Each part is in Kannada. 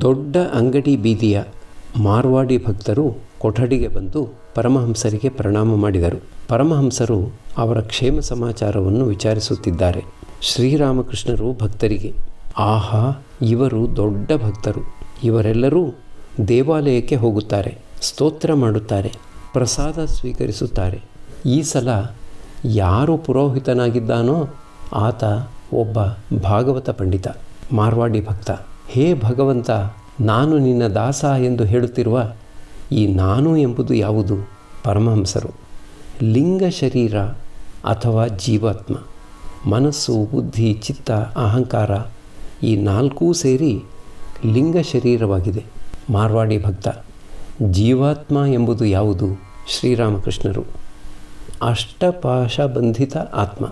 ದೊಡ್ಡ ಅಂಗಡಿ ಬೀದಿಯ ಮಾರ್ವಾಡಿ ಭಕ್ತರು ಕೊಠಡಿಗೆ ಬಂದು ಪರಮಹಂಸರಿಗೆ ಪ್ರಣಾಮ ಮಾಡಿದರು. ಪರಮಹಂಸರು ಅವರ ಕ್ಷೇಮ ಸಮಾಚಾರವನ್ನು ವಿಚಾರಿಸುತ್ತಿದ್ದಾರೆ. ಶ್ರೀರಾಮಕೃಷ್ಣರು ಭಕ್ತರಿಗೆ, ಆಹಾ, ಇವರು ದೊಡ್ಡ ಭಕ್ತರು. ಇವರೆಲ್ಲರೂ ದೇವಾಲಯಕ್ಕೆ ಹೋಗುತ್ತಾರೆ, ಸ್ತೋತ್ರ ಮಾಡುತ್ತಾರೆ, ಪ್ರಸಾದ ಸ್ವೀಕರಿಸುತ್ತಾರೆ. ಈ ಸಲ ಯಾರು ಪುರೋಹಿತನಾಗಿದ್ದಾನೋ ಆತ ಒಬ್ಬ ಭಾಗವತ ಪಂಡಿತ, ಮಾರ್ವಾಡಿ ಭಕ್ತ. ಹೇ ಭಗವಂತ, ನಾನು ನಿನ್ನ ದಾಸ ಎಂದು ಹೇಳುತ್ತಿರುವ ಈ ನಾನು ಎಂಬುದು ಯಾವುದು? ಪರಮಹಂಸರು. ಲಿಂಗ ಶರೀರ ಅಥವಾ ಜೀವಾತ್ಮ. ಮನಸ್ಸು, ಬುದ್ಧಿ, ಚಿತ್ತ, ಅಹಂಕಾರ ಈ ನಾಲ್ಕೂ ಸೇರಿ ಲಿಂಗ ಶರೀರವಾಗಿದೆ. ಮಾರ್ವಾಡಿ ಭಕ್ತ, ಜೀವಾತ್ಮ ಎಂಬುದು ಯಾವುದು? ಶ್ರೀರಾಮಕೃಷ್ಣರು. ಅಷ್ಟಪಾಶಬಂಧಿತ ಆತ್ಮ.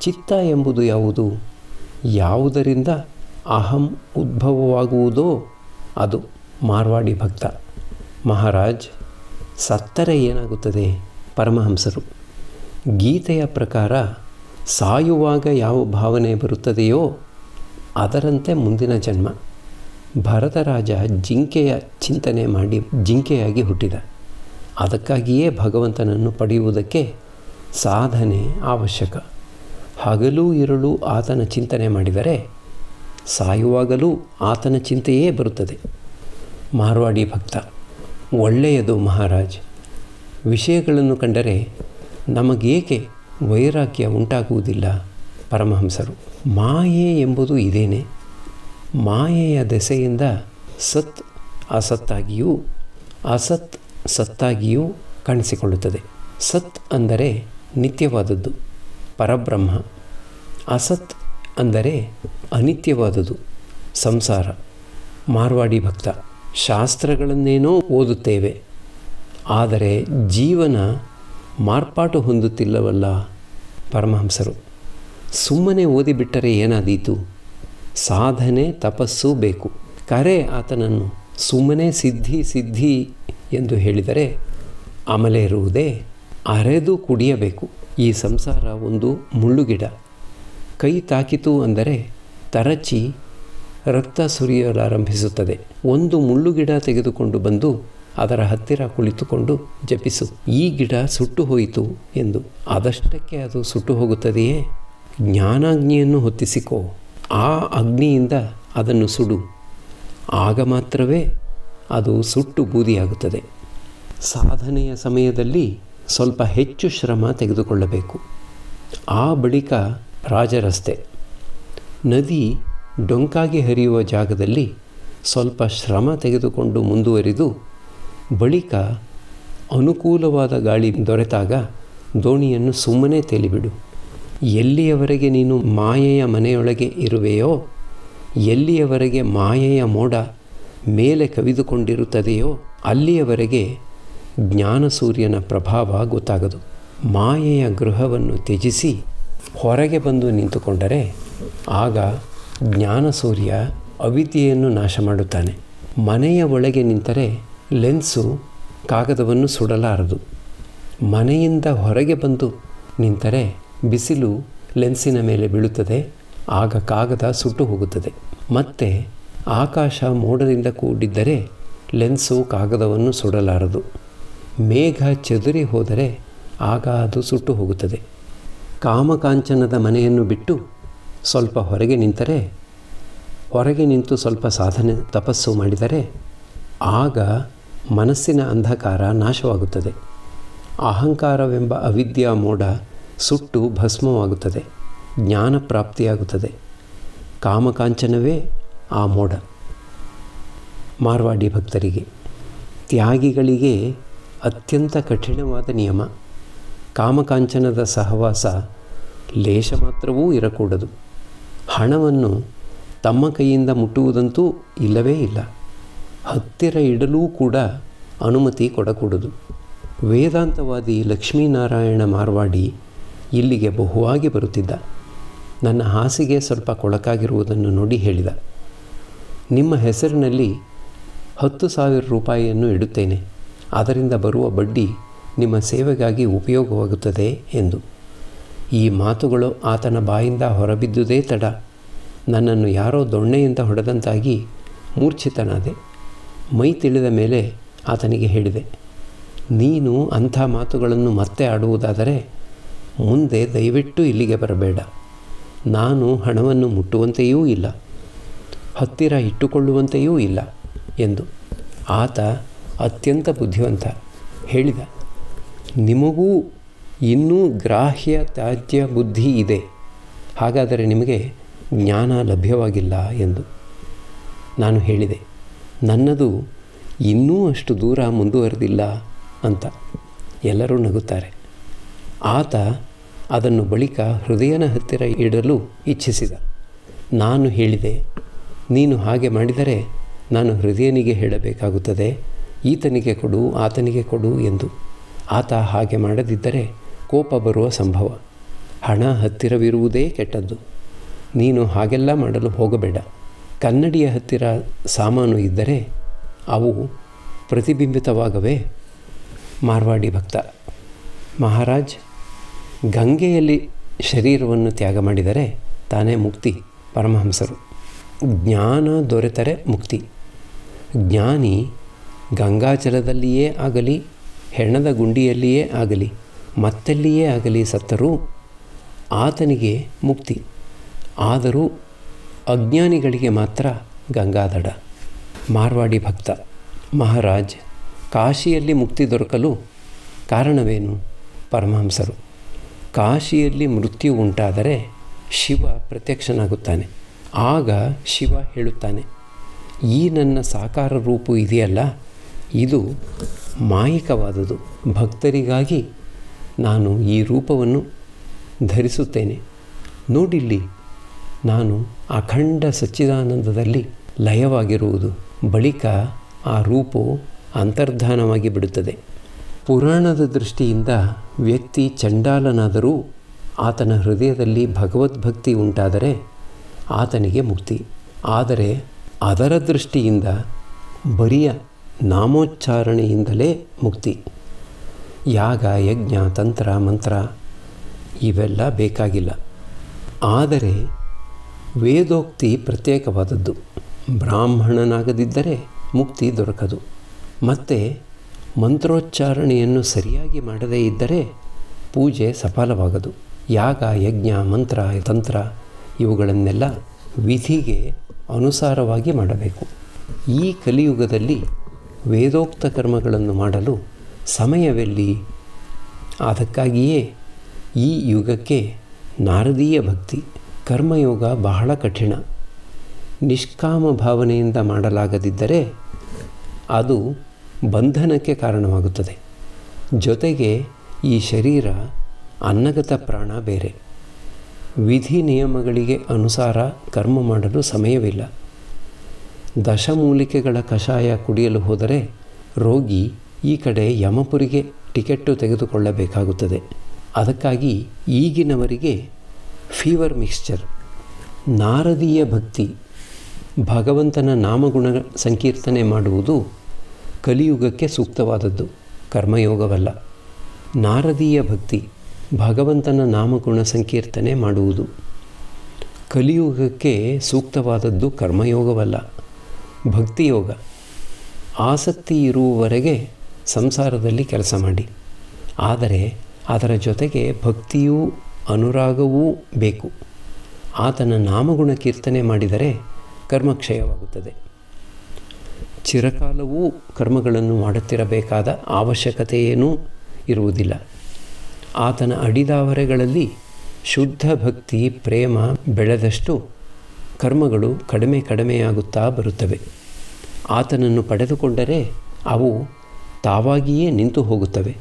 ಚಿತ್ತ ಎಂಬುದು ಯಾವುದು? ಯಾವುದರಿಂದ ಅಹಂ ಉದ್ಭವವಾಗುವುದೋ ಅದು ಮಾರ್ವಾಡಿ ಭಕ್ತ. ಮಹಾರಾಜ್, ಸತ್ತರೆ ಏನಾಗುತ್ತದೆ? ಪರಮಹಂಸರು, ಗೀತೆಯ ಪ್ರಕಾರ ಸಾಯುವಾಗ ಯಾವ ಭಾವನೆ ಬರುತ್ತದೆಯೋ ಅದರಂತೆ ಮುಂದಿನ ಜನ್ಮ. ಭರತರಾಜ ಜಿಂಕೆಯ ಚಿಂತನೆ ಮಾಡಿ ಜಿಂಕೆಯಾಗಿ ಹುಟ್ಟಿದ. ಅದಕ್ಕಾಗಿಯೇ ಭಗವಂತನನ್ನು ಪಡೆಯುವುದಕ್ಕೆ ಸಾಧನೆ ಅವಶ್ಯಕ. ಹಗಲು, ಇರಲು ಆತನ ಚಿಂತನೆ ಮಾಡಿದರೆ ಸಾಯುವಾಗಲೂ ಆತನ ಚಿಂತೆಯೇ ಬರುತ್ತದೆ. ಮಾರ್ವಾಡಿ ಭಕ್ತ, ಒಳ್ಳೆಯದು ಮಹಾರಾಜ್. ವಿಷಯಗಳನ್ನು ಕಂಡರೆ ನಮಗೇಕೆ ವೈರಾಗ್ಯ ಉಂಟಾಗುವುದಿಲ್ಲ ಪರಮಹಂಸರು. ಮಾಯೆ ಎಂಬುದು ಇದೇನೆ. ಮಾಯೆಯ ದೆಸೆಯಿಂದ ಸತ್ ಅಸತ್ತಾಗಿಯೂ, ಅಸತ್ ಸತ್ತಾಗಿಯೂ ಕಾಣಿಸಿಕೊಳ್ಳುತ್ತದೆ. ಸತ್ ಅಂದರೆ ನಿತ್ಯವಾದದ್ದು, ಪರಬ್ರಹ್ಮ. ಅಸತ್ ಅಂದರೆ ಅನಿತ್ಯವಾದುದು ಸಂಸಾರ. ಮಾರ್ವಾಡಿ ಭಕ್ತ. ಶಾಸ್ತ್ರಗಳನ್ನೇನೋ ಓದುತ್ತೇವೆ. ಆದರೆ ಜೀವನ ಮಾರ್ಪಾಟು ಹೊಂದುತ್ತಿಲ್ಲವಲ್ಲ ಪರಮಹಂಸರು. ಸುಮ್ಮನೆ ಓದಿಬಿಟ್ಟರೆ ಏನಾದೀತು? ಸಾಧನೆ, ತಪಸ್ಸು ಬೇಕು. ಕರೆ ಆತನನ್ನು ಸುಮ್ಮನೆ ಸಿದ್ಧಿ ಸಿದ್ಧಿ ಎಂದು ಹೇಳಿದರೆ ಅಮಲೇರುವುದೇ ಅರೆದು ಕುಡಿಯಬೇಕು. ಈ ಸಂಸಾರ ಒಂದು ಮುಳ್ಳುಗಿಡ. ಕೈ ತಾಕಿತು ಅಂದರೆ ತರಚಿ ರಕ್ತ ಸುರಿಯಲಾರಂಭಿಸುತ್ತದೆ. ಒಂದು ಮುಳ್ಳು ಗಿಡ ತೆಗೆದುಕೊಂಡು ಬಂದು ಅದರ ಹತ್ತಿರ ಕುಳಿತುಕೊಂಡು ಜಪಿಸು. ಈ ಗಿಡ ಸುಟ್ಟು ಹೋಯಿತು ಎಂದು. ಅದಷ್ಟಕ್ಕೆ ಅದು ಸುಟ್ಟು ಹೋಗುತ್ತದೆಯೇ? ಜ್ಞಾನಾಗ್ನಿಯನ್ನು ಹೊತ್ತಿಸಿಕೋ. ಆ ಅಗ್ನಿಯಿಂದ ಅದನ್ನು ಸುಡು. ಆಗ ಮಾತ್ರವೇ ಅದು ಸುಟ್ಟು ಬೂದಿಯಾಗುತ್ತದೆ. ಸಾಧನೆಯ ಸಮಯದಲ್ಲಿ ಸ್ವಲ್ಪ ಹೆಚ್ಚು ಶ್ರಮ ತೆಗೆದುಕೊಳ್ಳಬೇಕು. ಆ ಬಳಿಕ ರಾಜರಸ್ತೆ. ನದಿ ಡೊಂಕಾಗಿ ಹರಿಯುವ ಜಾಗದಲ್ಲಿ ಸ್ವಲ್ಪ ಶ್ರಮ ತೆಗೆದುಕೊಂಡು ಮುಂದುವರಿದು ಬಳಿಕ ಅನುಕೂಲವಾದ ಗಾಳಿ ದೊರೆತಾಗ ದೋಣಿಯನ್ನು ಸುಮ್ಮನೆ ತೇಲಿಬಿಡು. ಎಲ್ಲಿಯವರೆಗೆ ನೀನು ಮಾಯೆಯ ಮನೆಯೊಳಗೆ ಇರುವೆಯೋ, ಎಲ್ಲಿಯವರೆಗೆ ಮಾಯೆಯ ಮೋಡ ಮೇಲೆ ಕವಿದುಕೊಂಡಿರುತ್ತದೆಯೋ, ಅಲ್ಲಿಯವರೆಗೆ ಜ್ಞಾನ ಸೂರ್ಯನ ಪ್ರಭಾವ ಗೊತ್ತಾಗದು. ಮಾಯೆಯ ಗೃಹವನ್ನು ತ್ಯಜಿಸಿ ಹೊರಗೆ ಬಂದು ನಿಂತುಕೊಂಡರೆ ಆಗ ಜ್ಞಾನ ಸೂರ್ಯ ಅವಿದ್ಯೆಯನ್ನು ನಾಶ ಮಾಡುತ್ತಾನೆ. ಮನೆಯ ಒಳಗೆ ನಿಂತರೆ ಲೆನ್ಸು ಕಾಗದವನ್ನು ಸುಡಲಾರದು. ಮನೆಯಿಂದ ಹೊರಗೆ ಬಂದು ನಿಂತರೆ ಬಿಸಿಲು ಲೆನ್ಸಿನ ಮೇಲೆ ಬೀಳುತ್ತದೆ, ಆಗ ಕಾಗದ ಸುಟ್ಟು ಹೋಗುತ್ತದೆ. ಮತ್ತೆ ಆಕಾಶ ಮೋಡದಿಂದ ಕೂಡಿದ್ದರೆ ಲೆನ್ಸು ಕಾಗದವನ್ನು ಸುಡಲಾರದು. ಮೇಘ ಚದುರಿ ಹೋದರೆ ಆಗ ಅದು ಸುಟ್ಟು ಹೋಗುತ್ತದೆ. ಕಾಮಕಾಂಚನದ ಮನೆಯನ್ನು ಬಿಟ್ಟು ಸ್ವಲ್ಪ ಹೊರಗೆ ನಿಂತರೆ, ಹೊರಗೆ ನಿಂತು ಸ್ವಲ್ಪ ಸಾಧನೆ, ತಪಸ್ಸು ಮಾಡಿದರೆ ಆಗ ಮನಸ್ಸಿನ ಅಂಧಕಾರ ನಾಶವಾಗುತ್ತದೆ. ಅಹಂಕಾರವೆಂಬ ಅವಿದ್ಯಾ ಮೋಡ ಸುಟ್ಟು ಭಸ್ಮವಾಗುತ್ತದೆ, ಜ್ಞಾನ ಪ್ರಾಪ್ತಿಯಾಗುತ್ತದೆ. ಕಾಮಕಾಂಚನವೇ ಆ ಮೋಡ. ಮಾರ್ವಾಡಿ ಭಕ್ತರಿಗೆ, ತ್ಯಾಗಿಗಳಿಗೆ ಅತ್ಯಂತ ಕಠಿಣವಾದ ನಿಯಮ. ಕಾಮಕಾಂಚನದ ಸಹವಾಸ ಲೇಷ ಮಾತ್ರವೂ ಇರಕೂಡದು. ಹಣವನ್ನು ತಮ್ಮ ಕೈಯಿಂದ ಮುಟ್ಟುವುದಂತೂ ಇಲ್ಲವೇ ಇಲ್ಲ. ಹತ್ತಿರ ಇಡಲೂ ಕೂಡ ಅನುಮತಿ ಕೊಡಕೂಡದು. ವೇದಾಂತವಾದಿ ಲಕ್ಷ್ಮೀನಾರಾಯಣ ಮಾರ್ವಾಡಿ ಇಲ್ಲಿಗೆ ಬಹುವಾಗಿ ಬರುತ್ತಿದ್ದ. ನನ್ನ ಹಾಸಿಗೆ ಸ್ವಲ್ಪ ಕೊಳಕಾಗಿರುವುದನ್ನು ನೋಡಿ ಹೇಳಿದ. ನಿಮ್ಮ ಹೆಸರಿನಲ್ಲಿ ಹತ್ತು ಸಾವಿರ ರೂಪಾಯಿಯನ್ನು ಇಡುತ್ತೇನೆ. ಅದರಿಂದ ಬರುವ ಬಡ್ಡಿ ನಿಮ್ಮ ಸೇವೆಗಾಗಿ ಉಪಯೋಗವಾಗುತ್ತದೆ ಎಂದು. ಈ ಮಾತುಗಳು ಆತನ ಬಾಯಿಂದ ಹೊರಬಿದ್ದುದೇ ತಡ. ನನ್ನನ್ನು ಯಾರೋ ದೊಣ್ಣೆಯಿಂದ ಹೊಡೆದಂತಾಗಿ ಮೂರ್ಛಿತನಾದೆ. ಮೈ ತಿಳಿದ ಮೇಲೆ ಆತನಿಗೆ ಹೇಳಿದೆ, ನೀನು ಅಂಥ ಮಾತುಗಳನ್ನು ಮತ್ತೆ ಆಡುವುದಾದರೆ ಮುಂದೆ ದಯವಿಟ್ಟು ಇಲ್ಲಿಗೆ ಬರಬೇಡ. ನಾನು ಹಣವನ್ನು ಮುಟ್ಟುವಂತೆಯೂ ಇಲ್ಲ, ಹತ್ತಿರ ಇಟ್ಟುಕೊಳ್ಳುವಂತೆಯೂ ಇಲ್ಲ ಎಂದು. ಆತ ಅತ್ಯಂತ ಬುದ್ಧಿವಂತ ಹೇಳಿದ, ನಿಮಗೂ ಇನ್ನೂ ಗ್ರಾಹ್ಯ ತ್ಯಾಜ್ಯ ಬುದ್ಧಿ ಇದೆ. ಹಾಗಾದರೆ ನಿಮಗೆ ಜ್ಞಾನ ಲಭ್ಯವಾಗಿಲ್ಲ ಎಂದು ನಾನು ಹೇಳಿದೆ. ನನ್ನದು ಇನ್ನೂ ಅಷ್ಟು ದೂರ ಮುಂದುವರೆದಿಲ್ಲ ಅಂತ ಎಲ್ಲರೂ ನಗುತ್ತಾರೆ. ಆತ ಅದನ್ನು ಬಳಿಕ ಹೃದಯನ ಹತ್ತಿರ ಇಡಲು ಇಚ್ಛಿಸಿದ. ನಾನು ಹೇಳಿದೆ, ನೀನು ಹಾಗೆ ಮಾಡಿದರೆ ನಾನು ಹೃದಯನಿಗೆ ಹೇಳಬೇಕಾಗುತ್ತದೆ, ಈತನಿಗೆ ಕೊಡು, ಆತನಿಗೆ ಕೊಡು ಎಂದು. ಆತ ಹಾಗೆ ಮಾಡದಿದ್ದರೆ ಕೋಪ ಬರುವ ಸಂಭವ. ಹಣ ಹತ್ತಿರವಿರುವುದೇ ಕೆಟ್ಟದ್ದು. ನೀನು ಹಾಗೆಲ್ಲ ಮಾಡಲು ಹೋಗಬೇಡ. ಕನ್ನಡಿಯ ಹತ್ತಿರ ಸಾಮಾನು ಇದ್ದರೆ ಅವು ಪ್ರತಿಬಿಂಬಿತವಾಗವೇ. ಮಾರ್ವಾಡಿ ಭಕ್ತ. ಮಹಾರಾಜ್, ಗಂಗೆಯಲ್ಲಿ ಶರೀರವನ್ನು ತ್ಯಾಗ ಮಾಡಿದರೆ ತಾನೇ ಮುಕ್ತಿ, ಪರಮಹಂಸರು. ಜ್ಞಾನ ದೊರೆತರೆ ಮುಕ್ತಿ. ಜ್ಞಾನಿ ಗಂಗಾಜಲದಲ್ಲಿಯೇ ಆಗಲಿ, ಹೆಣದ ಗುಂಡಿಯಲ್ಲಿಯೇ ಆಗಲಿ ಮತ್ತೆಲ್ಲಿಯೇ ಆಗಲಿ ಸತ್ತರೂ ಆತನಿಗೆ ಮುಕ್ತಿ. ಆದರೂ ಅಜ್ಞಾನಿಗಳಿಗೆ ಮಾತ್ರ ಗಂಗಾದಡ ಮಾರ್ವಾಡಿ ಭಕ್ತ, ಮಹಾರಾಜ್, ಕಾಶಿಯಲ್ಲಿ ಮುಕ್ತಿ ದೊರಕಲು ಕಾರಣವೇನು? ಪರಮಹಂಸರು, ಕಾಶಿಯಲ್ಲಿ ಮೃತ್ಯು ಉಂಟಾದರೆ ಶಿವ ಪ್ರತ್ಯಕ್ಷನಾಗುತ್ತಾನೆ. ಆಗ ಶಿವ ಹೇಳುತ್ತಾನೆ, ಈ ನನ್ನ ಸಾಕಾರ ರೂಪು ಇದೆಯಲ್ಲ, ಇದು ಮಾಯಿಕವಾದುದು. ಭಕ್ತರಿಗಾಗಿ ನಾನು ಈ ರೂಪವನ್ನು ಧರಿಸುತ್ತೇನೆ. ನೋಡಿಲ್ಲಿ, ನಾನು ಅಖಂಡ ಸಚ್ಚಿದಾನಂದದಲ್ಲಿ ಲಯವಾಗಿರುವುದು. ಬಳಿಕ ಆ ರೂಪವು ಅಂತರ್ಧಾನವಾಗಿ ಬಿಡುತ್ತದೆ. ಪುರಾಣದ ದೃಷ್ಟಿಯಿಂದ ವ್ಯಕ್ತಿ ಚಂಡಾಲನಾದರೂ ಆತನ ಹೃದಯದಲ್ಲಿ ಭಗವದ್ಭಕ್ತಿ ಉಂಟಾದರೆ ಆತನಿಗೆ ಮುಕ್ತಿ. ಆದರೆ ಅದರ ದೃಷ್ಟಿಯಿಂದ ಬರಿಯ ನಾಮೋಚ್ಚಾರಣೆಯಿಂದಲೇ ಮುಕ್ತಿ. ಯಾಗ, ಯಜ್ಞ, ತಂತ್ರ, ಮಂತ್ರ ಇವೆಲ್ಲ ಬೇಕಾಗಿಲ್ಲ. ಆದರೆ ವೇದೋಕ್ತಿ ಪ್ರತ್ಯೇಕವಾದದ್ದು. ಬ್ರಾಹ್ಮಣನಾಗದಿದ್ದರೆ ಮುಕ್ತಿ ದೊರಕದು. ಮತ್ತು ಮಂತ್ರೋಚ್ಚಾರಣೆಯನ್ನು ಸರಿಯಾಗಿ ಮಾಡದೇ ಇದ್ದರೆ ಪೂಜೆ ಸಫಲವಾಗದು. ಯಾಗ, ಯಜ್ಞ, ಮಂತ್ರ, ತಂತ್ರ ಇವುಗಳನ್ನೆಲ್ಲ ವಿಧಿಗೆ ಅನುಸಾರವಾಗಿ ಮಾಡಬೇಕು. ಈ ಕಲಿಯುಗದಲ್ಲಿ ವೇದೋಕ್ತ ಕರ್ಮಗಳನ್ನು ಮಾಡಲು ಸಮಯವೆಲ್ಲಿ? ಅದಕ್ಕಾಗಿಯೇ ಈ ಯುಗಕ್ಕೆ ನಾರದೀಯ ಭಕ್ತಿ, ಕರ್ಮಯೋಗ ಬಹಳ ಕಠಿಣ. ನಿಷ್ಕಾಮ ಭಾವನೆಯಿಂದ ಮಾಡಲಾಗದಿದ್ದರೆ ಅದು ಬಂಧನಕ್ಕೆ ಕಾರಣವಾಗುತ್ತದೆ. ಜೊತೆಗೆ ಈ ಶರೀರ ಅನ್ನಗತ ಪ್ರಾಣ ಬೇರೆ. ವಿಧಿ ನಿಯಮಗಳಿಗೆ ಅನುಸಾರ ಕರ್ಮ ಮಾಡಲು ಸಮಯವಿಲ್ಲ. ದಶಮೂಲಿಕೆಗಳ ಕಷಾಯ ಕುಡಿಯಲು ಹೋದರೆ ರೋಗಿ ಈ ಕಡೆ ಯಮಪುರಿಗೆ ಟಿಕೆಟ್ಟು ತೆಗೆದುಕೊಳ್ಳಬೇಕಾಗುತ್ತದೆ. ಅದಕ್ಕಾಗಿ ಈಗಿನವರಿಗೆ ಫೀವರ್ ಮಿಕ್ಸ್ಚರ್, ನಾರದೀಯ ಭಕ್ತಿ, ಭಗವಂತನ ನಾಮಗುಣ ಸಂಕೀರ್ತನೆ ಮಾಡುವುದು ಕಲಿಯುಗಕ್ಕೆ ಸೂಕ್ತವಾದದ್ದು, ಕರ್ಮಯೋಗವಲ್ಲ. ನಾರದೀಯ ಭಕ್ತಿ, ಭಗವಂತನ ನಾಮಗುಣ ಸಂಕೀರ್ತನೆ ಮಾಡುವುದು ಕಲಿಯುಗಕ್ಕೆ ಸೂಕ್ತವಾದದ್ದು, ಕರ್ಮಯೋಗವಲ್ಲ, ಭಕ್ತಿಯೋಗ. ಆಸಕ್ತಿ ಇರುವವರೆಗೆ ಸಂಸಾರದಲ್ಲಿ ಕೆಲಸ ಮಾಡಿ. ಆದರೆ ಅದರ ಜೊತೆಗೆ ಭಕ್ತಿಯೂ ಅನುರಾಗವೂ ಬೇಕು. ಆತನ ನಾಮಗುಣ ಕೀರ್ತನೆ ಮಾಡಿದರೆ ಕರ್ಮಕ್ಷಯವಾಗುತ್ತದೆ. ಚಿರಕಾಲವೂ ಕರ್ಮಗಳನ್ನು ಮಾಡುತ್ತಿರಬೇಕಾದ ಅವಶ್ಯಕತೆಯೇನೂ ಇರುವುದಿಲ್ಲ. ಆತನ ಅಡಿದಾವರೆಗಳಲ್ಲಿ ಶುದ್ಧ ಭಕ್ತಿ, ಪ್ರೇಮ ಬೆಳೆದಷ್ಟು ಕರ್ಮಗಳು ಕಡಿಮೆ ಕಡಿಮೆಯಾಗುತ್ತಾ ಬರುತ್ತವೆ. ಆತನನ್ನು ಪಡೆದುಕೊಂಡರೆ ಅವು ತಾವಾಗಿಯೇ ನಿಂತು ಹೋಗುತ್ತವೆ.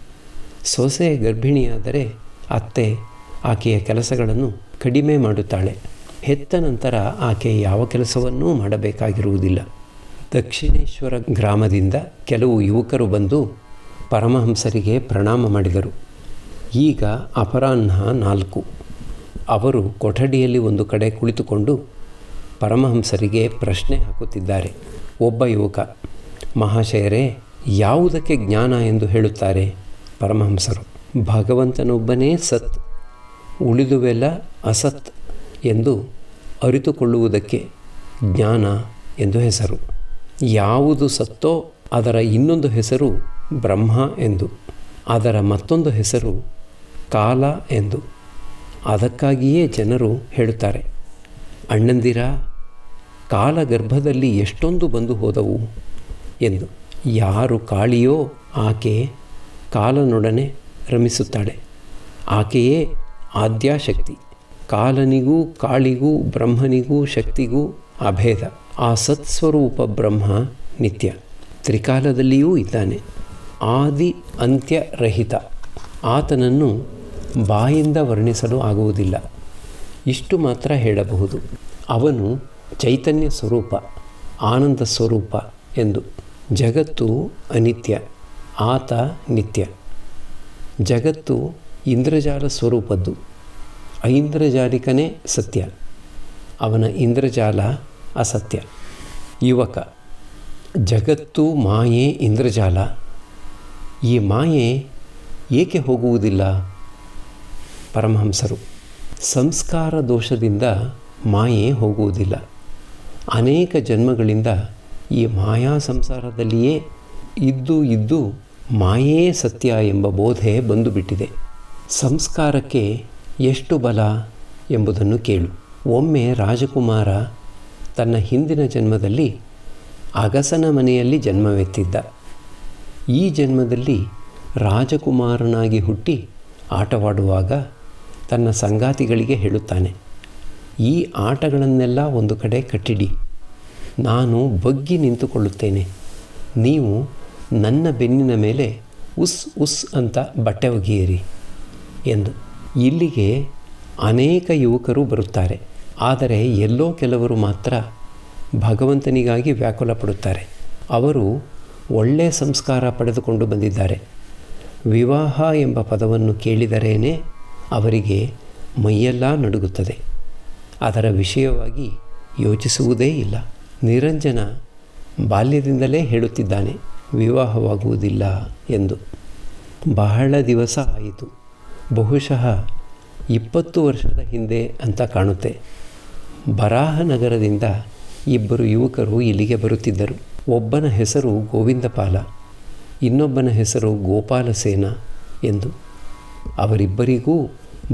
ಸೊಸೆ ಗರ್ಭಿಣಿಯಾದರೆ ಅತ್ತೆ ಆಕೆಯ ಕೆಲಸಗಳನ್ನು ಕಡಿಮೆ ಮಾಡುತ್ತಾಳೆ. ಹೆತ್ತ ನಂತರ ಆಕೆ ಯಾವ ಕೆಲಸವನ್ನೂ ಮಾಡಬೇಕಾಗಿರುವುದಿಲ್ಲ. ದಕ್ಷಿಣೇಶ್ವರ ಗ್ರಾಮದಿಂದ ಕೆಲವು ಯುವಕರು ಬಂದು ಪರಮಹಂಸರಿಗೆ ಪ್ರಣಾಮ ಮಾಡಿದರು. ಈಗ ಅಪರಾಹ್ನ ನಾಲ್ಕು. ಅವರು ಕೊಠಡಿಯಲ್ಲಿ ಒಂದು ಕಡೆ ಕುಳಿತುಕೊಂಡು ಪರಮಹಂಸರಿಗೆ ಪ್ರಶ್ನೆ ಹಾಕುತ್ತಿದ್ದಾರೆ. ಒಬ್ಬ ಯುವಕ, ಮಹಾಶಯರೇ ಯಾವುದಕ್ಕೆ ಜ್ಞಾನ ಎಂದು ಹೇಳುತ್ತಾರೆ ಪರಮಹಂಸರು? ಭಗವಂತನೊಬ್ಬನೇ ಸತ್, ಉಳಿದುವೆಲ್ಲ ಅಸತ್ ಎಂದು ಅರಿತುಕೊಳ್ಳುವುದಕ್ಕೆ ಜ್ಞಾನ ಎಂದು ಹೆಸರು. ಯಾವುದು ಸತ್ತೋ ಅದರ ಇನ್ನೊಂದು ಹೆಸರು ಬ್ರಹ್ಮ ಎಂದು, ಅದರ ಮತ್ತೊಂದು ಹೆಸರು ಕಾಲ ಎಂದು. ಅದಕ್ಕಾಗಿಯೇ ಜನರು ಹೇಳುತ್ತಾರೆ, ಅಣ್ಣಂದಿರ ಕಾಲ ಗರ್ಭದಲ್ಲಿ ಎಷ್ಟೊಂದು ಬಂದು ಹೋದವು? ಎಂದು. ಯಾರು ಕಾಳಿಯೋ ಆಕೆ ಕಾಲನೊಡನೆ ರಮಿಸುತ್ತಾಳೆ. ಆಕೆಯೇ ಆದ್ಯಾಶಕ್ತಿ. ಕಾಲನಿಗೂ ಕಾಳಿಗೂ ಬ್ರಹ್ಮನಿಗೂ ಶಕ್ತಿಗೂ ಅಭೇದ. ಆ ಸತ್ಸ್ವರೂಪ ಬ್ರಹ್ಮ ನಿತ್ಯ. ತ್ರಿಕಾಲದಲ್ಲಿಯೂ ಇದ್ದಾನೆ. ಆದಿ ಅಂತ್ಯರಹಿತ. ಆತನನ್ನು ಬಾಯಿಂದ ವರ್ಣಿಸಲು ಆಗುವುದಿಲ್ಲ. ಇಷ್ಟು ಮಾತ್ರ ಹೇಳಬಹುದು. ಅವನು ಚೈತನ್ಯ ಸ್ವರೂಪ, ಆನಂದ ಸ್ವರೂಪ ಎಂದು. ಜಗತ್ತು ಅನಿತ್ಯ, ಆತ ನಿತ್ಯ. ಜಗತ್ತು ಇಂದ್ರಜಾಲ ಸ್ವರೂಪದ್ದು, ಐಂದ್ರಜಾಲಿಕನೇ ಸತ್ಯ, ಅವನ ಇಂದ್ರಜಾಲ ಅಸತ್ಯ. ಯುವಕ, ಜಗತ್ತು ಮಾಯೆ ಇಂದ್ರಜಾಲ, ಈ ಮಾಯೆ ಏಕೆ ಹೋಗುವುದಿಲ್ಲ? ಪರಮಹಂಸರು, ಸಂಸ್ಕಾರ ದೋಷದಿಂದ ಮಾಯೆ ಹೋಗುವುದಿಲ್ಲ. ಅನೇಕ ಜನ್ಮಗಳಿಂದ ಈ ಮಾಯಾ ಸಂಸಾರದಲ್ಲಿಯೇ ಇದ್ದು ಇದ್ದು ಮಾಯೇ ಸತ್ಯ ಎಂಬ ಬೋಧೆ ಬಂದುಬಿಟ್ಟಿದೆ. ಸಂಸ್ಕಾರಕ್ಕೆ ಎಷ್ಟು ಬಲ ಎಂಬುದನ್ನು ಕೇಳು. ಒಮ್ಮೆ ರಾಜಕುಮಾರ ತನ್ನ ಹಿಂದಿನ ಜನ್ಮದಲ್ಲಿ ಅಗಸನ ಮನೆಯಲ್ಲಿ ಜನ್ಮವೆತ್ತಿದ್ದ. ಈ ಜನ್ಮದಲ್ಲಿ ರಾಜಕುಮಾರನಾಗಿ ಹುಟ್ಟಿ ಆಟವಾಡುವಾಗ ತನ್ನ ಸಂಗಾತಿಗಳಿಗೆ ಹೇಳುತ್ತಾನೆ, ಈ ಆಟಗಳನ್ನೆಲ್ಲ ಒಂದು ಕಡೆ ಕಟ್ಟಿಡಿ. ನಾನು ಬಗ್ಗಿ ನಿಂತುಕೊಳ್ಳುತ್ತೇನೆ. ನೀವು ನನ್ನ ಬೆನ್ನಿನ ಮೇಲೆ ಉಸ್ ಉಸ್ ಅಂತ ಬಟ್ಟೆ ಒಗೆಯಿರಿ ಎಂದು. ಇಲ್ಲಿಗೆ ಅನೇಕ ಯುವಕರು ಬರುತ್ತಾರೆ. ಆದರೆ ಎಲ್ಲೋ ಕೆಲವರು ಮಾತ್ರ ಭಗವಂತನಿಗಾಗಿ ವ್ಯಾಕುಲ ಪಡುತ್ತಾರೆ. ಅವರು ಒಳ್ಳೆಯ ಸಂಸ್ಕಾರ ಪಡೆದುಕೊಂಡು ಬಂದಿದ್ದಾರೆ. ವಿವಾಹ ಎಂಬ ಪದವನ್ನು ಕೇಳಿದರೇನೆ ಅವರಿಗೆ ಮೈಯೆಲ್ಲ ನಡುಗುತ್ತದೆ. ಅದರ ವಿಷಯವಾಗಿ ಯೋಚಿಸುವುದೇ ಇಲ್ಲ. ನಿರಂಜನ ಬಾಲ್ಯದಿಂದಲೇ ಹೇಳುತ್ತಿದ್ದಾನೆ, ವಿವಾಹವಾಗುವುದಿಲ್ಲ ಎಂದು. ಬಹಳ ದಿವಸ ಆಯಿತು. ಬಹುಶಃ ಇಪ್ಪತ್ತು ವರ್ಷದ ಹಿಂದೆ ಅಂತ ಕಾಣುತ್ತೆ. ಬರಾಹನಗರದಿಂದ ಇಬ್ಬರು ಯುವಕರು ಇಲ್ಲಿಗೆ ಬರುತ್ತಿದ್ದರು. ಒಬ್ಬನ ಹೆಸರು ಗೋವಿಂದಪಾಲ, ಇನ್ನೊಬ್ಬನ ಹೆಸರು ಗೋಪಾಲಸೇನ ಎಂದು. ಅವರಿಬ್ಬರಿಗೂ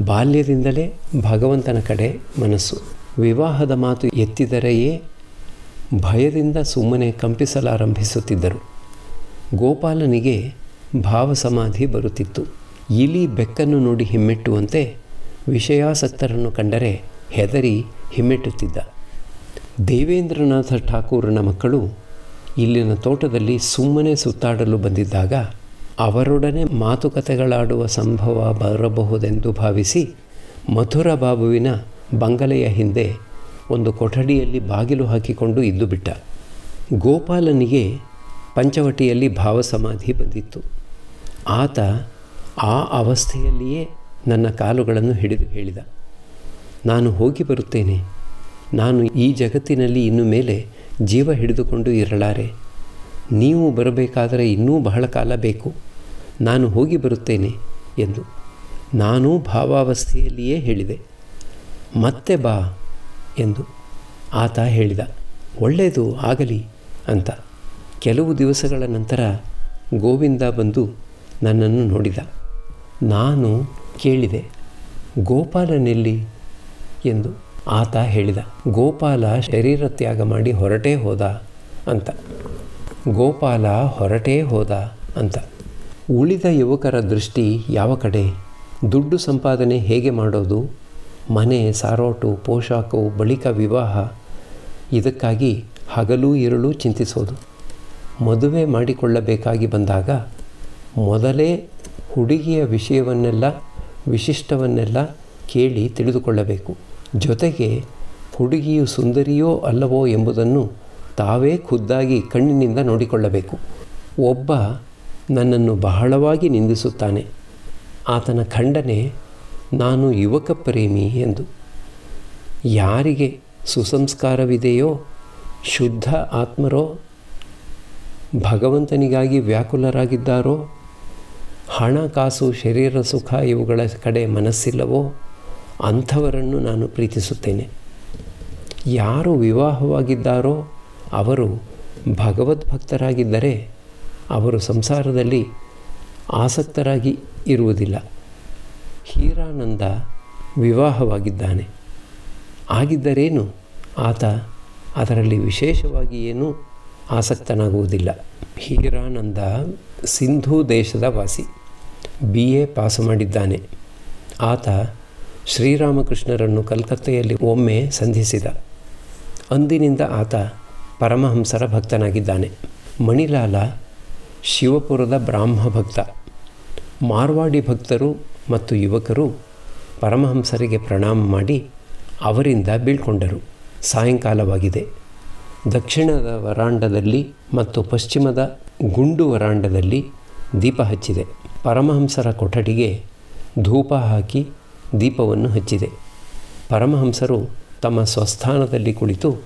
ಬಾಲ್ಯದಿಂದಲೇ ಭಗವಂತನ ಕಡೆ ಮನಸ್ಸು. ವಿವಾಹದ ಮಾತು ಎತ್ತಿದರೆಯೇ ಭಯದಿಂದ ಸುಮ್ಮನೆ ಕಂಪಿಸಲಾರಂಭಿಸುತ್ತಿದ್ದರು. ಗೋಪಾಲನಿಗೆ ಭಾವಸಮಾಧಿ ಬರುತ್ತಿತ್ತು. ಇಲಿ ಬೆಕ್ಕನ್ನು ನೋಡಿ ಹಿಮ್ಮೆಟ್ಟುವಂತೆ ವಿಷಯಾಸಕ್ತರನ್ನು ಕಂಡರೆ ಹೆದರಿ ಹಿಮ್ಮೆಟ್ಟುತ್ತಿದ್ದ. ದೇವೇಂದ್ರನಾಥ ಠಾಕೂರನ ಮಕ್ಕಳು ಇಲ್ಲಿನ ತೋಟದಲ್ಲಿ ಸುಮ್ಮನೆ ಸುತ್ತಾಡಲು ಬಂದಿದ್ದಾಗ ಅವರೊಡನೆ ಮಾತುಕತೆಗಳಾಡುವ ಸಂಭವ ಬರಬಹುದೆಂದು ಭಾವಿಸಿ ಮಥುರ ಬಾಬುವಿನ ಬಂಗಲೆಯ ಹಿಂದೆ ಒಂದು ಕೊಠಡಿಯಲ್ಲಿ ಬಾಗಿಲು ಹಾಕಿಕೊಂಡು ಇದ್ದು ಬಿಟ್ಟ. ಗೋಪಾಲನಿಗೆ ಪಂಚವಟಿಯಲ್ಲಿ ಭಾವಸಮಾಧಿ ಬಂದಿತ್ತು. ಆತ ಆ ಅವಸ್ಥೆಯಲ್ಲಿಯೇ ನನ್ನ ಕಾಲುಗಳನ್ನು ಹಿಡಿದು ಹೇಳಿದ. ನಾನು ಹೋಗಿ ಬರುತ್ತೇನೆ. ನಾನು ಈ ಜಗತ್ತಿನಲ್ಲಿ ಇನ್ನು ಮೇಲೆ ಜೀವ ಹಿಡಿದುಕೊಂಡು ಇರಲಾರೆ. ನೀವು ಬರಬೇಕಾದರೆ ಇನ್ನೂ ಬಹಳ ಕಾಲ ಬೇಕು. ನಾನು ಹೋಗಿ ಬರುತ್ತೇನೆ ಎಂದು. ನಾನೂ ಭಾವಾವಸ್ಥೆಯಲ್ಲಿಯೇ ಹೇಳಿದೆ. ಮತ್ತೆ ಬಾ. ಎಂದು ಆತ ಹೇಳಿದ. ಒಳ್ಳೆಯದು ಆಗಲಿ ಅಂತ. ಕೆಲವು ದಿವಸಗಳ ನಂತರ ಗೋವಿಂದ ಬಂದು ನನ್ನನ್ನು ನೋಡಿದ. ನಾನು ಕೇಳಿದೆ, ಗೋಪಾಲನೆಲ್ಲಿ? ಎಂದು ಆತ ಹೇಳಿದ. ಗೋಪಾಲ ಶರೀರ ತ್ಯಾಗ ಮಾಡಿ ಹೊರಟೇ ಹೋದ ಅಂತ. ಗೋಪಾಲ ಹೊರಟೇ ಹೋದ ಅಂತ. ಉಳಿದ ಯುವಕರ ದೃಷ್ಟಿ ಯಾವ ಕಡೆ? ದುಡ್ಡು ಸಂಪಾದನೆ ಹೇಗೆ ಮಾಡೋದು? ಮನೆ, ಸಾರೋಟು, ಪೋಷಾಕು, ಬಳಿಕ ವಿವಾಹ, ಇದಕ್ಕಾಗಿ ಹಗಲು ಇರಲು ಚಿಂತಿಸೋದು. ಮದುವೆ ಮಾಡಿಕೊಳ್ಳಬೇಕಾಗಿ ಬಂದಾಗ ಮೊದಲೇ ಹುಡುಗಿಯ ವಿಷಯವನ್ನೆಲ್ಲ, ವಿಶಿಷ್ಟವನ್ನೆಲ್ಲ ಕೇಳಿ ತಿಳಿದುಕೊಳ್ಳಬೇಕು. ಜೊತೆಗೆ ಹುಡುಗಿಯು ಸುಂದರಿಯೋ ಅಲ್ಲವೋ ಎಂಬುದನ್ನು ತಾವೇ ಖುದ್ದಾಗಿ ಕಣ್ಣಿನಿಂದ ನೋಡಿಕೊಳ್ಳಬೇಕು. ಒಬ್ಬ ನನ್ನನ್ನು ಬಹಳವಾಗಿ ನಿಂದಿಸುತ್ತಾನೆ. ಆತನ ಖಂಡನೆ ನಾನು ಯುವಕ ಪ್ರೇಮಿ ಎಂದು. ಯಾರಿಗೆ ಸುಸಂಸ್ಕಾರವಿದೆಯೋ, ಶುದ್ಧ ಆತ್ಮರೋ, ಭಗವಂತನಿಗಾಗಿ ವ್ಯಾಕುಲರಾಗಿದ್ದಾರೋ, ಹಣ, ಕಾಸು, ಶರೀರ, ಸುಖ ಇವುಗಳ ಕಡೆ ಮನಸ್ಸಿಲ್ಲವೋ, ಅಂಥವರನ್ನು ನಾನು ಪ್ರೀತಿಸುತ್ತೇನೆ. ಯಾರು ವಿವಾಹವಾಗಿದ್ದಾರೋ, ಅವರು ಭಗವದ್ಭಕ್ತರಾಗಿದ್ದರೆ, ಅವರು ಸಂಸಾರದಲ್ಲಿ ಆಸಕ್ತರಾಗಿ ಇರುವುದಿಲ್ಲ. ಹೀರಾನಂದ ವಿವಾಹವಾಗಿದ್ದಾನೆ. ಆಗಿದ್ದರೇನು? ಆತ ಅದರಲ್ಲಿ ವಿಶೇಷವಾಗಿ ಏನೂ ಆಸಕ್ತನಾಗುವುದಿಲ್ಲ. ಹೀರಾನಂದ ಸಿಂಧೂ ದೇಶದ ವಾಸಿ. ಬಿ ಎ ಪಾಸು ಮಾಡಿದ್ದಾನೆ. ಆತ ಶ್ರೀರಾಮಕೃಷ್ಣರನ್ನು ಕಲ್ಕತ್ತೆಯಲ್ಲಿ ಒಮ್ಮೆ ಸಂಧಿಸಿದ. ಅಂದಿನಿಂದ ಆತ ಪರಮಹಂಸರ ಭಕ್ತನಾಗಿದ್ದಾನೆ. ಮಣಿಲಾಲ ಶಿವಪುರದ ಬ್ರಾಹ್ಮ ಭಕ್ತ ಮಾರ್ವಾಡಿ ಭಕ್ತರು ಮತ್ತು ಯುವಕರು ಪರಮಹಂಸರಿಗೆ ಪ್ರಣಾಮ ಮಾಡಿ ಅವರಿಂದ ಬೀಳ್ಕೊಂಡರು. ಸಾಯಂಕಾಲವಾಗಿದೆ. ದಕ್ಷಿಣದ ವರಾಂಡದಲ್ಲಿ ಮತ್ತು ಪಶ್ಚಿಮದ ಗುಂಡು ವರಾಂಡದಲ್ಲಿ ದೀಪ ಹಚ್ಚಿದೆ. ಪರಮಹಂಸರ ಕೊಠಡಿಗೆ ಧೂಪ ಹಾಕಿ ದೀಪವನ್ನು ಹಚ್ಚಿದೆ. ಪರಮಹಂಸರು ತಮ್ಮ ಸ್ವಸ್ಥಾನದಲ್ಲಿ ಕುಳಿತು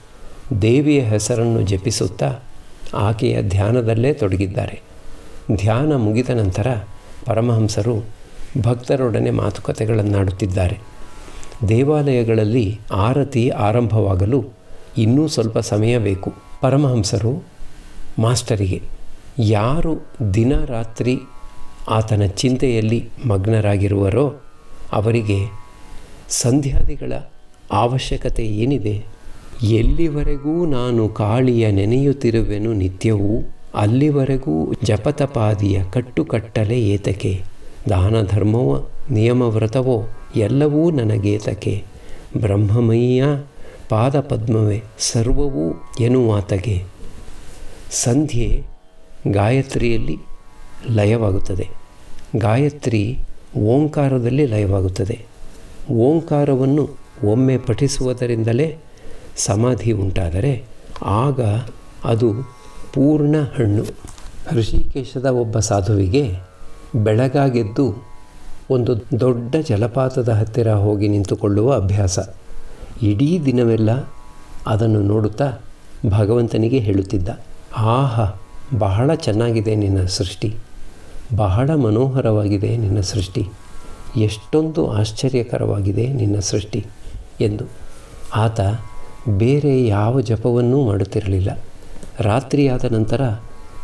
ದೇವಿಯ ಹೆಸರನ್ನು ಜಪಿಸುತ್ತಾ ಆಕೆಯ ಧ್ಯಾನದಲ್ಲೇ ತೊಡಗಿದ್ದಾರೆ. ಧ್ಯಾನ ಮುಗಿದ ನಂತರ ಪರಮಹಂಸರು ಭಕ್ತರೊಡನೆ ಮಾತುಕತೆಗಳನ್ನಾಡುತ್ತಿದ್ದಾರೆ. ದೇವಾಲಯಗಳಲ್ಲಿ ಆರತಿ ಆರಂಭವಾಗಲು ಇನ್ನೂ ಸ್ವಲ್ಪ ಸಮಯ ಬೇಕು. ಪರಮಹಂಸರು ಮಾಸ್ಟರಿಗೆ ಯಾರು ದಿನ ರಾತ್ರಿ ಆತನ ಚಿಂತೆಯಲ್ಲಿ ಮಗ್ನರಾಗಿರುವರೋ ಅವರಿಗೆ ಸಂಧ್ಯಾದಿಗಳ ಅವಶ್ಯಕತೆ ಏನಿದೆ? ಎಲ್ಲಿವರೆಗೂ ನಾನು ಕಾಳಿಯ ನೆನೆಯುತ್ತಿರುವೆನು ನಿತ್ಯವೂ, ಅಲ್ಲಿವರೆಗೂ ಜಪತಪಾದಿಯ ಕಟ್ಟುಕಟ್ಟಲೆ ಏತಕೆ ದಾನ ಧರ್ಮವೋ ನಿಯಮವ್ರತವೋ, ಎಲ್ಲವೂ ನನಗೇತಕೆ. ಬ್ರಹ್ಮಮಯ್ಯ ಪಾದಪದ್ಮವೇ, ಸರ್ವವೂ ಎನ್ನುವಾತಗೆ. ಸಂಧ್ಯೆ ಗಾಯತ್ರಿಯಲ್ಲಿ ಲಯವಾಗುತ್ತದೆ. ಗಾಯತ್ರಿ ಓಂಕಾರದಲ್ಲಿ ಲಯವಾಗುತ್ತದೆ. ಓಂಕಾರವನ್ನು ಒಮ್ಮೆ ಪಠಿಸುವುದರಿಂದಲೇ ಸಮಾಧಿ ಉಂಟಾದರೆ ಆಗ ಅದು ಪೂರ್ಣ ಹಣ್ಣು. ಋಷಿಕೇಶದ ಒಬ್ಬ ಸಾಧುವಿಗೆ ಬೆಳಗಾಗೆದ್ದು ಒಂದು ದೊಡ್ಡ ಜಲಪಾತದ ಹತ್ತಿರ ಹೋಗಿ ನಿಂತುಕೊಳ್ಳುವ ಅಭ್ಯಾಸ. ಇಡೀ ದಿನವೆಲ್ಲ ಅದನ್ನು ನೋಡುತ್ತಾ ಭಗವಂತನಿಗೆ ಹೇಳುತ್ತಿದ್ದ, ಆಹಾ, ಬಹಳ ಚೆನ್ನಾಗಿದೆ ನಿನ್ನ ಸೃಷ್ಟಿ. ಬಹಳ ಮನೋಹರವಾಗಿದೆ ನಿನ್ನ ಸೃಷ್ಟಿ. ಎಷ್ಟೊಂದು ಆಶ್ಚರ್ಯಕರವಾಗಿದೆ ನಿನ್ನ ಸೃಷ್ಟಿ ಎಂದು. ಆತ ಬೇರೆ ಯಾವ ಜಪವನ್ನೂ ಮಾಡುತ್ತಿರಲಿಲ್ಲ. ರಾತ್ರಿಯಾದ ನಂತರ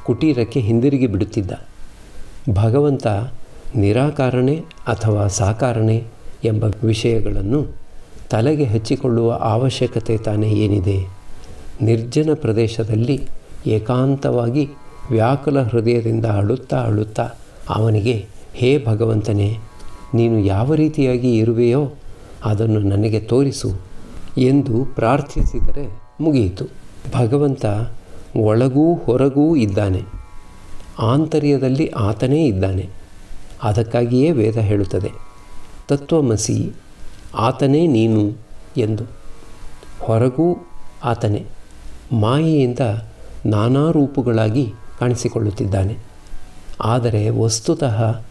ಕುಟೀರಕ್ಕೆ ಹಿಂದಿರುಗಿ ಬಿಡುತ್ತಿದ್ದ. ಭಗವಂತ ನಿರಾಕಾರಣೆ ಅಥವಾ ಸಾಕಾರಣೆ ಎಂಬ ವಿಷಯಗಳನ್ನು ತಲೆಗೆ ಹಚ್ಚಿಕೊಳ್ಳುವ ಅವಶ್ಯಕತೆ ತಾನೇ ಏನಿದೆ. ನಿರ್ಜನ ಪ್ರದೇಶದಲ್ಲಿ ಏಕಾಂತವಾಗಿ ವ್ಯಾಕುಲ ಹೃದಯದಿಂದ ಅಳುತ್ತಾ ಅಳುತ್ತಾ ಅವನಿಗೆ, ಹೇ ಭಗವಂತನೇ, ನೀನು ಯಾವ ರೀತಿಯಾಗಿ ಇರುವೆಯೋ ಅದನ್ನು ನನಗೆ ತೋರಿಸು ಎಂದು ಪ್ರಾರ್ಥಿಸಿದರೆ ಮುಗಿಯಿತು. ಭಗವಂತ ಒಳಗೂ ಹೊರಗೂ ಇದ್ದಾನೆ. ಆಂತರ್ಯದಲ್ಲಿ ಆತನೇ ಇದ್ದಾನೆ. ಅದಕ್ಕಾಗಿಯೇ ವೇದ ಹೇಳುತ್ತದೆ, ತತ್ವಮಸಿ ಆತನೇ ನೀನು ಎಂದು. ಹೊರಗೂ ಆತನೇ, ಮಾಯೆಯಿಂದ ನಾನಾ ರೂಪುಗಳಾಗಿ ಕಾಣಿಸಿಕೊಳ್ಳುತ್ತಿದ್ದಾನೆ. ಆದರೆ ವಸ್ತುತಃ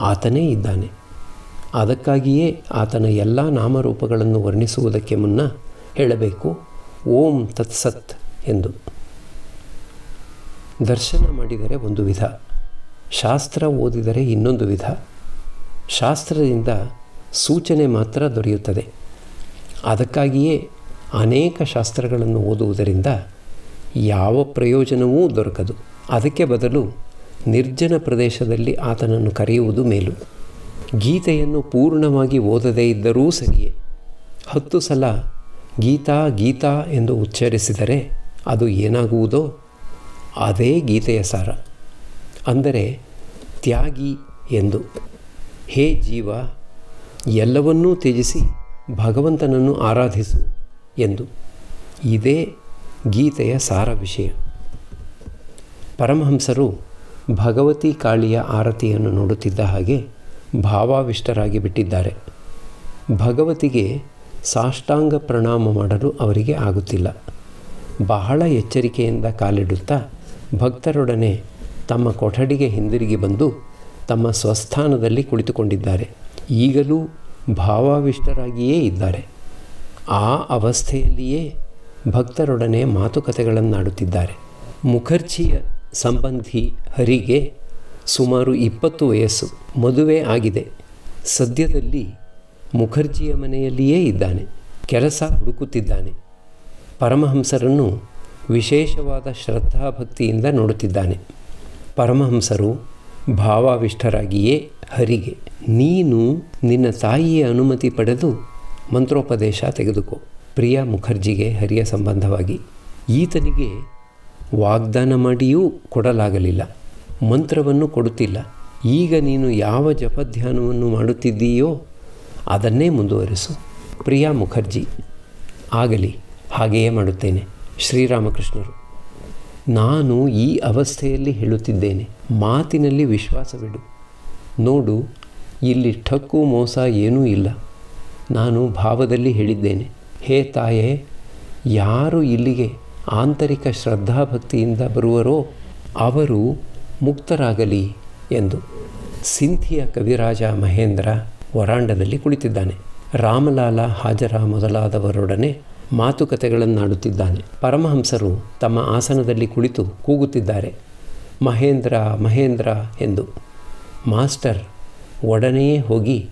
ಆತನೇ ಇದ್ದಾನೆ. ಅದಕ್ಕಾಗಿಯೇ ಆತನ ಎಲ್ಲ ನಾಮರೂಪಗಳನ್ನು ವರ್ಣಿಸುವುದಕ್ಕೆ ಮುನ್ನ ಹೇಳಬೇಕು, ಓಂ ತತ್ಸತ್ ಎಂದು. ದರ್ಶನ ಮಾಡಿದರೆ ಒಂದು ವಿಧ, ಶಾಸ್ತ್ರ ಓದಿದರೆ ಇನ್ನೊಂದು ವಿಧ. ಶಾಸ್ತ್ರದಿಂದ ಸೂಚನೆ ಮಾತ್ರ ದೊರೆಯುತ್ತದೆ. ಅದಕ್ಕಾಗಿಯೇ ಅನೇಕ ಶಾಸ್ತ್ರಗಳನ್ನು ಓದುವುದರಿಂದ ಯಾವ ಪ್ರಯೋಜನವೂ ದೊರಕದು. ಅದಕ್ಕೆ ಬದಲು ನಿರ್ಜನ ಪ್ರದೇಶದಲ್ಲಿ ಆತನನ್ನು ಕರೆಯುವುದು ಮೇಲು. ಗೀತೆಯನ್ನು ಪೂರ್ಣವಾಗಿ ಓದದೇ ಇದ್ದರೂ ಸರಿಯೇ. ಹತ್ತು ಸಲ ಗೀತಾ ಗೀತಾ ಎಂದು ಉಚ್ಚರಿಸಿದರೆ ಅದು ಏನಾಗುವುದೋ ಅದೇ ಗೀತೆಯ ಸಾರ. ಅಂದರೆ ತ್ಯಾಗಿ ಎಂದು. ಹೇ ಜೀವ, ಎಲ್ಲವನ್ನೂ ತ್ಯಜಿಸಿ ಭಗವಂತನನ್ನು ಆರಾಧಿಸು ಎಂದು. ಇದೇ ಗೀತೆಯ ಸಾರ ವಿಷಯ. ಪರಮಹಂಸರು ಭಗವತಿ ಕಾಳಿಯ ಆರತಿಯನ್ನು ನೋಡುತ್ತಿದ್ದ ಹಾಗೆ ಭಾವಾವಿಷ್ಟರಾಗಿ ಬಿಟ್ಟಿದ್ದಾರೆ. ಭಗವತಿಗೆ ಸಾಷ್ಟಾಂಗ ಪ್ರಣಾಮ ಮಾಡಲು ಅವರಿಗೆ ಆಗುತ್ತಿಲ್ಲ. ಬಹಳ ಎಚ್ಚರಿಕೆಯಿಂದ ಕಾಲಿಡುತ್ತಾ ಭಕ್ತರೊಡನೆ ತಮ್ಮ ಕೊಠಡಿಗೆ ಹಿಂದಿರುಗಿ ಬಂದು ತಮ್ಮ ಸ್ವಸ್ಥಾನದಲ್ಲಿ ಕುಳಿತುಕೊಂಡಿದ್ದಾರೆ. ಈಗಲೂ ಭಾವಾವಿಷ್ಟರಾಗಿಯೇ ಇದ್ದಾರೆ. ಆ ಅವಸ್ಥೆಯಲ್ಲಿಯೇ ಭಕ್ತರೊಡನೆ ಮಾತುಕತೆಗಳನ್ನಾಡುತ್ತಿದ್ದಾರೆ. ಮುಖರ್ಜಿಯ ಸಂಬಂಧಿ ಹರಿಗೆ ಸುಮಾರು ಇಪ್ಪತ್ತು ವಯಸ್ಸು ಮದುವೆ ಆಗಿದೆ. ಸದ್ಯದಲ್ಲಿ ಮುಖರ್ಜಿಯ ಮನೆಯಲ್ಲಿಯೇ ಇದ್ದಾನೆ. ಕೆಲಸ ಹುಡುಕುತ್ತಿದ್ದಾನೆ. ಪರಮಹಂಸರನ್ನು ವಿಶೇಷವಾದ ಶ್ರದ್ಧಾಭಕ್ತಿಯಿಂದ ನೋಡುತ್ತಿದ್ದಾನೆ. ಪರಮಹಂಸರು ಭಾವಾವಿಷ್ಠರಾಗಿಯೇ ಹರಿಗೆ, ನೀನು ನಿನ್ನ ತಾಯಿಯ ಅನುಮತಿ ಪಡೆದು ಮಂತ್ರೋಪದೇಶ ತೆಗೆದುಕೋ. ಪ್ರಿಯಾ ಮುಖರ್ಜಿಗೆ ಹರಿಯ ಸಂಬಂಧವಾಗಿ, ಈತನಿಗೆ ವಾಗ್ದಾನ ಮಾಡಿಯೂ ಕೊಡಲಾಗಲಿಲ್ಲ, ಮಂತ್ರವನ್ನು ಕೊಡುತ್ತಿಲ್ಲ. ಈಗ ನೀನು ಯಾವ ಜಪಧ್ಯಾನವನ್ನು ಮಾಡುತ್ತಿದ್ದೀಯೋ ಅದನ್ನೇ ಮುಂದುವರಿಸು. ಪ್ರಿಯಾ ಮುಖರ್ಜಿ, ಆಗಲಿ, ಹಾಗೆಯೇ ಮಾಡುತ್ತೇನೆ. ಶ್ರೀರಾಮಕೃಷ್ಣರು. ನಾನು ಈ ಅವಸ್ಥೆಯಲ್ಲಿ ಹೇಳುತ್ತಿದ್ದೇನೆ. ಮಾತಿನಲ್ಲಿ ವಿಶ್ವಾಸವಿಡು. ನೋಡು, ಇಲ್ಲಿ ಠಕ್ಕು ಮೋಸ ಏನೂ ಇಲ್ಲ. ನಾನು ಭಾವದಲ್ಲಿ ಹೇಳಿದ್ದೇನೆ. ಹೇ ತಾಯೇ, ಯಾರು ಇಲ್ಲಿಗೆ ಆಂತರಿಕ ಶ್ರದ್ಧಾಭಕ್ತಿಯಿಂದ ಬರುವರೋ ಅವರು ಮುಕ್ತರಾಗಲಿ ಎಂದು ಸಿಂಥಿಯ ಕವಿರಾಜ ಮಹೇಂದ್ರ ವರಾಂಡದಲ್ಲಿ ಕುಳಿತಿದ್ದಾನೆ. ರಾಮಲಾಲ ಹಾಜರ ಮೊದಲಾದವರೊಡನೆ ಮಾತುಕತೆಗಳನ್ನಾಡುತ್ತಿದ್ದಾನೆ. ಪರಮಹಂಸರು ತಮ್ಮ ಆಸನದಲ್ಲಿ ಕುಳಿತು ಕೂಗುತ್ತಿದ್ದಾರೆ. ಮಹೇಂದ್ರ ಮಹೇಂದ್ರ ಎಂದು ಮಾಸ್ಟರ್ ಒಡನೆಯೇ ಹೋಗಿ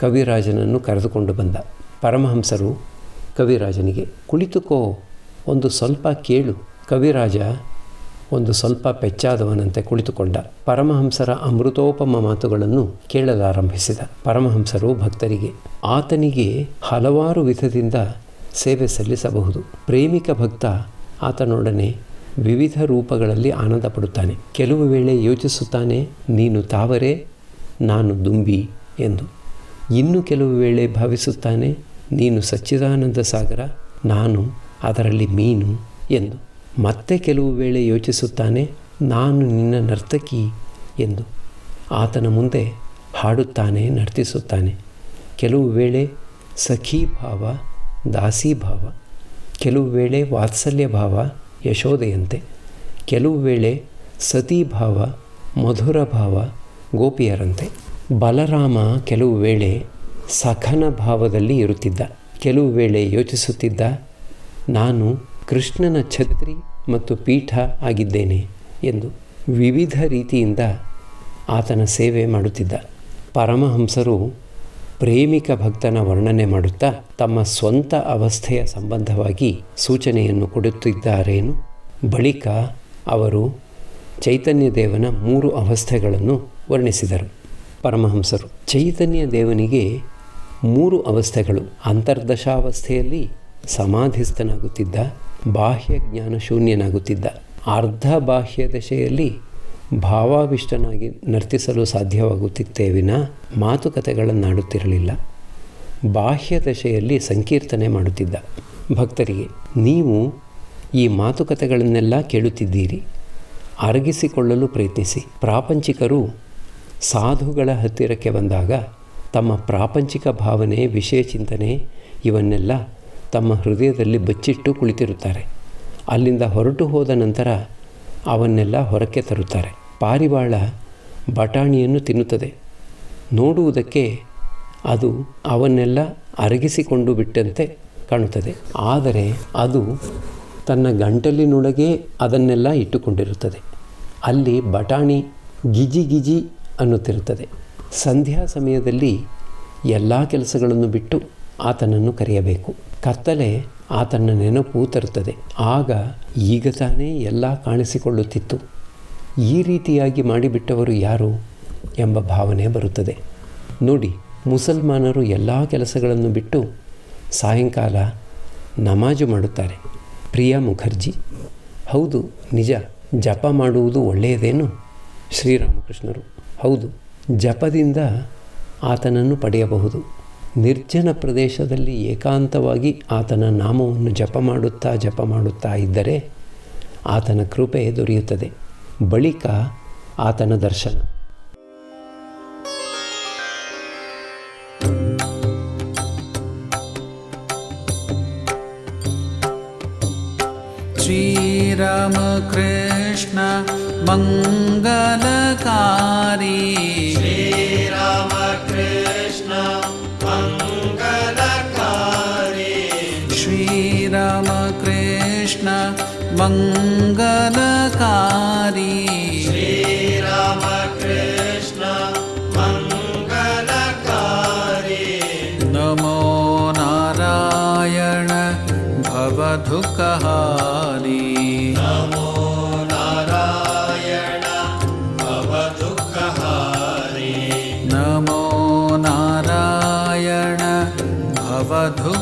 ಕವಿರಾಜನನ್ನು ಕರೆದುಕೊಂಡು ಬಂದ. ಪರಮಹಂಸರು ಕವಿರಾಜನಿಗೆ, ಕುಳಿತುಕೋ, ಒಂದು ಸ್ವಲ್ಪ ಕೇಳು. ಕವಿರಾಜ ಒಂದು ಸ್ವಲ್ಪ ಪೆಚ್ಚಾದವನಂತೆ ಕುಳಿತುಕೊಂಡ. ಪರಮಹಂಸರ ಅಮೃತೋಪಮ ಮಾತುಗಳನ್ನು ಕೇಳಲಾರಂಭಿಸಿದ. ಪರಮಹಂಸರು ಭಕ್ತರಿಗೆ, ಆತನಿಗೆ ಹಲವಾರು ವಿಧದಿಂದ ಸೇವೆ ಸಲ್ಲಿಸಬಹುದು. ಪ್ರೇಮಿಕ ಭಕ್ತ ಆತನೊಡನೆ ವಿವಿಧ ರೂಪಗಳಲ್ಲಿ ಆನಂದ ಪಡುತ್ತಾನೆ. ಕೆಲವು ವೇಳೆ ಯೋಚಿಸುತ್ತಾನೆ, ನೀನು ತಾವರೆ, ನಾನು ದುಂಬಿ ಎಂದು. ಇನ್ನು ಕೆಲವು ವೇಳೆ ಭಾವಿಸುತ್ತಾನೆ, ನೀನು ಸಚ್ಚಿದಾನಂದ ಸಾಗರ, ನಾನು ಅದರಲ್ಲಿ ಮೀನು ಎಂದು. ಮತ್ತೆ ಕೆಲವು ವೇಳೆ ಯೋಚಿಸುತ್ತಾನೆ, ನಾನು ನಿನ್ನ ನರ್ತಕಿ ಎಂದು. ಆತನ ಮುಂದೆ ಹಾಡುತ್ತಾನೆ, ನರ್ತಿಸುತ್ತಾನೆ. ಕೆಲವು ವೇಳೆ ಸಖೀ ಭಾವ ದಾಸಿ ಭಾವ ಕೆಲವು ವೇಳೆ ವಾತ್ಸಲ್ಯ ಭಾವ ಯಶೋದೆಯಂತೆ ಕೆಲವು ವೇಳೆ ಸತೀಭಾವ ಮಧುರ ಭಾವ ಗೋಪಿಯರಂತೆ. ಬಲರಾಮ ಕೆಲವು ವೇಳೆ ಸಖನ ಭಾವದಲ್ಲಿ ಇರುತ್ತಿದ್ದ, ಕೆಲವು ವೇಳೆ ಯೋಚಿಸುತ್ತಿದ್ದ, ನಾನು ಕೃಷ್ಣನ ಛತ್ರಿ ಮತ್ತು ಪೀಠ ಆಗಿದ್ದೇನೆ ಎಂದು ವಿವಿಧ ರೀತಿಯಿಂದ ಆತನ ಸೇವೆ ಮಾಡುತ್ತಿದ್ದ. ಪರಮಹಂಸರು ಪ್ರೇಮಿಕ ಭಕ್ತನ ವರ್ಣನೆ ಮಾಡುತ್ತಾ ತಮ್ಮ ಸ್ವಂತ ಅವಸ್ಥೆಯ ಸಂಬಂಧವಾಗಿ ಸೂಚನೆಯನ್ನು ಕೊಡುತ್ತಿದ್ದಾರೇನು? ಬಳಿಕ ಅವರು ಚೈತನ್ಯ ದೇವನ ಮೂರು ಅವಸ್ಥೆಗಳನ್ನು ವರ್ಣಿಸಿದರು. ಪರಮಹಂಸರು, ಚೈತನ್ಯ ದೇವನಿಗೆ ಮೂರು ಅವಸ್ಥೆಗಳು. ಅಂತರ್ದಶಾವಸ್ಥೆಯಲ್ಲಿ ಸಮಾಧಿಸ್ಥನಾಗುತ್ತಿದ್ದ, ಬಾಹ್ಯ ಜ್ಞಾನ ಶೂನ್ಯನಾಗುತ್ತಿದ್ದ ಅರ್ಧ ಬಾಹ್ಯ ದಶೆಯಲ್ಲಿ ಭಾವಾವಿಷ್ಟನಾಗಿ ನರ್ತಿಸಲು ಸಾಧ್ಯವಾಗುತ್ತಿತ್ತೇ ವಿನ ಮಾತುಕತೆಗಳನ್ನಾಡುತ್ತಿರಲಿಲ್ಲ ಬಾಹ್ಯ ದಶೆಯಲ್ಲಿ ಸಂಕೀರ್ತನೆ ಮಾಡುತ್ತಿದ್ದ. ಭಕ್ತರಿಗೆ, ನೀವು ಈ ಮಾತುಕತೆಗಳನ್ನೆಲ್ಲ ಕೇಳುತ್ತಿದ್ದೀರಿ. ಅರಗಿಸಿಕೊಳ್ಳಲು ಪ್ರಯತ್ನಿಸಿ. ಪ್ರಾಪಂಚಿಕರು ಸಾಧುಗಳ ಹತ್ತಿರಕ್ಕೆ ಬಂದಾಗ ತಮ್ಮ ಪ್ರಾಪಂಚಿಕ ಭಾವನೆ, ವಿಷಯ ಚಿಂತನೆ ಇವನ್ನೆಲ್ಲ ತಮ್ಮ ಹೃದಯದಲ್ಲಿ ಬಚ್ಚಿಟ್ಟು ಕುಳಿತಿರುತ್ತಾರೆ. ಅಲ್ಲಿಂದ ಹೊರಟು ಹೋದ ನಂತರ ಅವನ್ನೆಲ್ಲ ಹೊರಕ್ಕೆ ತರುತ್ತಾರೆ. ಪಾರಿವಾಳ ಬಟಾಣಿಯನ್ನು ತಿನ್ನುತ್ತದೆ. ನೋಡುವುದಕ್ಕೆ ಅದು ಅವನ್ನೆಲ್ಲ ಅರಗಿಸಿಕೊಂಡು ಬಿಟ್ಟಂತೆ ಕಾಣುತ್ತದೆ. ಆದರೆ ಅದು ತನ್ನ ಗಂಟಲಿನೊಳಗೆ ಅದನ್ನೆಲ್ಲ ಇಟ್ಟುಕೊಂಡಿರುತ್ತದೆ. ಅಲ್ಲಿ ಬಟಾಣಿ ಗಿಜಿ ಗಿಜಿ ಅನ್ನುತ್ತಿರುತ್ತದೆ. ಸಂಧ್ಯಾ ಸಮಯದಲ್ಲಿ ಎಲ್ಲ ಕೆಲಸಗಳನ್ನು ಬಿಟ್ಟು ಆತನನ್ನು ಕರೆಯಬೇಕು. ಕತ್ತಲೆ ಆತನ ನೆನಪು ತರುತ್ತದೆ. ಆಗ ಈಗ ತಾನೇ ಎಲ್ಲ ಕಾಣಿಸಿಕೊಳ್ಳುತ್ತಿತ್ತು. ಈ ರೀತಿಯಾಗಿ ಮಾಡಿಬಿಟ್ಟವರು ಯಾರು ಎಂಬ ಭಾವನೆ ಬರುತ್ತದೆ. ನೋಡಿ, ಮುಸಲ್ಮಾನರು ಎಲ್ಲ ಕೆಲಸಗಳನ್ನು ಬಿಟ್ಟು ಸಾಯಂಕಾಲ ನಮಾಜು ಮಾಡುತ್ತಾರೆ. ಪ್ರಿಯಾ ಮುಖರ್ಜಿ, ಹೌದು, ನಿಜ, ಜಪ ಮಾಡುವುದು ಒಳ್ಳೆಯದೇನು? ಶ್ರೀರಾಮಕೃಷ್ಣರು, ಹೌದು, ಜಪದಿಂದ ಆತನನ್ನು ಪಡೆಯಬಹುದು. ನಿರ್ಜನ ಪ್ರದೇಶದಲ್ಲಿ ಏಕಾಂತವಾಗಿ ಆತನ ನಾಮವನ್ನು ಜಪ ಮಾಡುತ್ತಾ ಜಪ ಮಾಡುತ್ತಾ ಇದ್ದರೆ ಆತನ ಕೃಪೆ ದೊರೆಯುತ್ತದೆ. ಬಳಿಕ ಆತನ ದರ್ಶನ श्रीरामकृष्ण मङ्गलकारी श्रीरामकृष्ण मङ्गलकारी। श्रीरामकृष्ण मङ्गलकारी। नमो नारायण भवधु नमो नारायण भवधु नमो नारायण भवधु